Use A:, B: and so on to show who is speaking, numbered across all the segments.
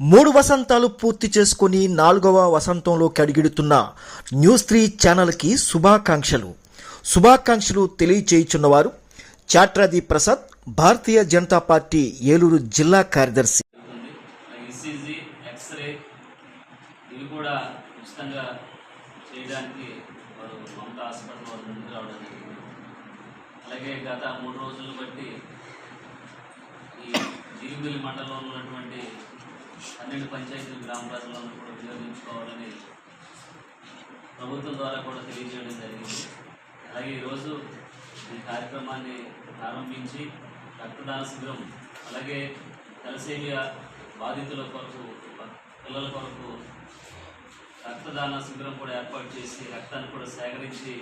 A: మూడు వసంతాలు పూర్తి చేసుకుని నాలుగవ వసంతంలోకి అడిగిడుతున్న న్యూస్ త్రీ ఛానల్కి శుభాకాంక్షలు. శుభాకాంక్షలు తెలియచేయుచున్నవారు చాట్రాది ప్రసాద్ భారతీయ జనతా పార్టీ ఏలూరు జిల్లా కార్యదర్శి.
B: ఇవి కూడా ఉచితంగా చేయడానికి వారు మమతా హాస్పిటల్ వారు ముందుకు రావడం జరిగింది. అలాగే గత మూడు రోజులు బట్టి ఈ జీవిబిల్లి మండలంలో ఉన్నటువంటి పన్నెండు పంచాయతీలు గ్రామ ప్రజలను కూడా వినియోగించుకోవాలని ప్రభుత్వం ద్వారా కూడా తెలియజేయడం జరిగింది. అలాగే ఈరోజు ఈ కార్యక్రమాన్ని ప్రారంభించి రక్తదాన శిబిరం అలాగే తలసేమియా బాధితుల కొరకు పిల్లల కొరకు రక్తదాన శిబిరం కూడా ఏర్పాటు చేసి రక్తాన్ని కూడా సేకరించి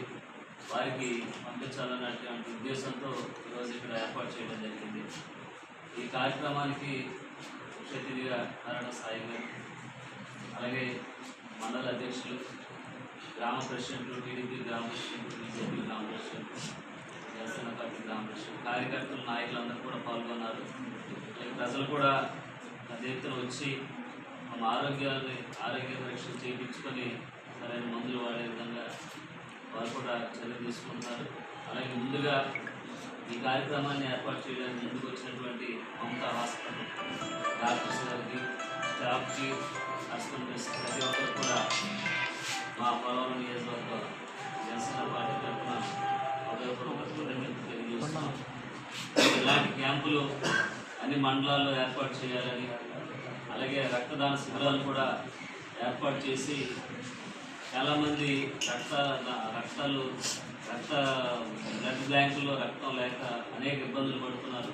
B: వారికి పంపించాలన్నటువంటి ఉద్దేశంతో ఈరోజు ఇక్కడ ఏర్పాటు చేయడం జరిగింది. ఈ కార్యక్రమానికి అతిథిగా నారాయణ సాయి గారు అలాగే మండల అధ్యక్షులు గ్రామ ప్రెసిడెంట్లు టీడీపీ గ్రామ ప్రెసిడెంట్ బీజేపీ గ్రామ ప్రెసిడెంట్ జనసేన పార్టీ గ్రామ ప్రెసిడెంట్ కార్యకర్తలు నాయకులందరూ కూడా పాల్గొన్నారు. అలాగే ప్రజలు కూడా పెద్ద ఎత్తున వచ్చి మన ఆరోగ్యాన్ని ఆరోగ్య పరీక్షలు చేయించుకొని సరైన మందులు వాడే విధంగా వారు కూడా చర్య తీసుకుంటున్నారు. అలాగే ముందుగా ఈ కార్యక్రమాన్ని ఏర్పాటు చేయడానికి ముందుకు వచ్చినటువంటి డాక్టర్స్ గారికి చీఫ్ హాస్పిటల్స్ ప్రతి ఒక్కరు కూడా మా పోలవరం నియోజకవర్గ జనసేన పార్టీ తరఫున హృదయపూర్వక కృతజ్ఞతలు తెలియజేస్తున్నాం. ఇలాంటి క్యాంపులు అన్ని మండలాల్లో ఏర్పాటు చేయాలని అలాగే రక్తదాన శిబిరాలు కూడా ఏర్పాటు చేసి చాలామంది రక్త రక్తాలు రక్త బ్లడ్ బ్యాంకుల్లో రక్తం లేక అనేక ఇబ్బందులు పడుతున్నారు.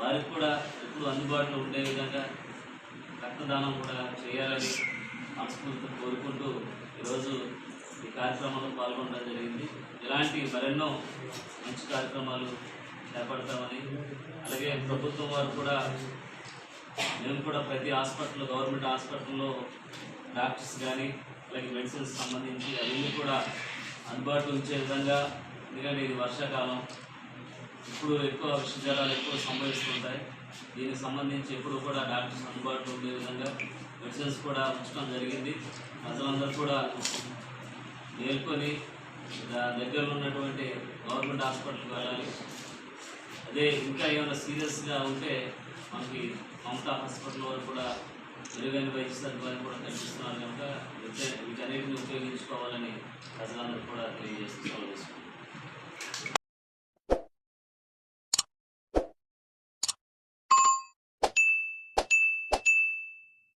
B: వారికి కూడా ఎప్పుడు అందుబాటులో ఉండే విధంగా రక్తదానం కూడా చేయాలని మనస్ఫూర్తి కోరుకుంటూ ఈరోజు ఈ కార్యక్రమంలో పాల్గొనడం జరిగింది. ఇలాంటి మరెన్నో మంచి కార్యక్రమాలు చేపడతామని అలాగే ప్రభుత్వం వారు కూడా మేము కూడా ప్రతి హాస్పిటల్ గవర్నమెంట్ హాస్పిటల్లో డాక్టర్స్ కానీ అలాగే మెడిసిన్స్ సంబంధించి అవన్నీ కూడా అందుబాటులో ఉంచే విధంగా ఎందుకంటే ఇది వర్షాకాలం ఇప్పుడు ఎక్కువ విష ఎక్కువ సంభవిస్తుంటాయి. దీనికి సంబంధించి ఎప్పుడు కూడా డాక్టర్స్ అందుబాటులో ఉండే విధంగా మెడిసిన్స్ కూడా ఉంచడం జరిగింది. ప్రజలందరూ కూడా మేల్కొని దా- దగ్గరలో ఉన్నటువంటి గవర్నమెంట్ హాస్పిటల్కి వెళ్ళాలి. అదే ఇంకా ఏమైనా సీరియస్గా ఉంటే మనకి మమతా హాస్పిటల్ వారు కూడా మెరుగైన వైద్య సదుపాయం కూడా కల్పిస్తున్నారు కనుక వీటన్నిటిని ఉపయోగించుకోవాలని ప్రజలందరూ కూడా తెలియజేస్తూ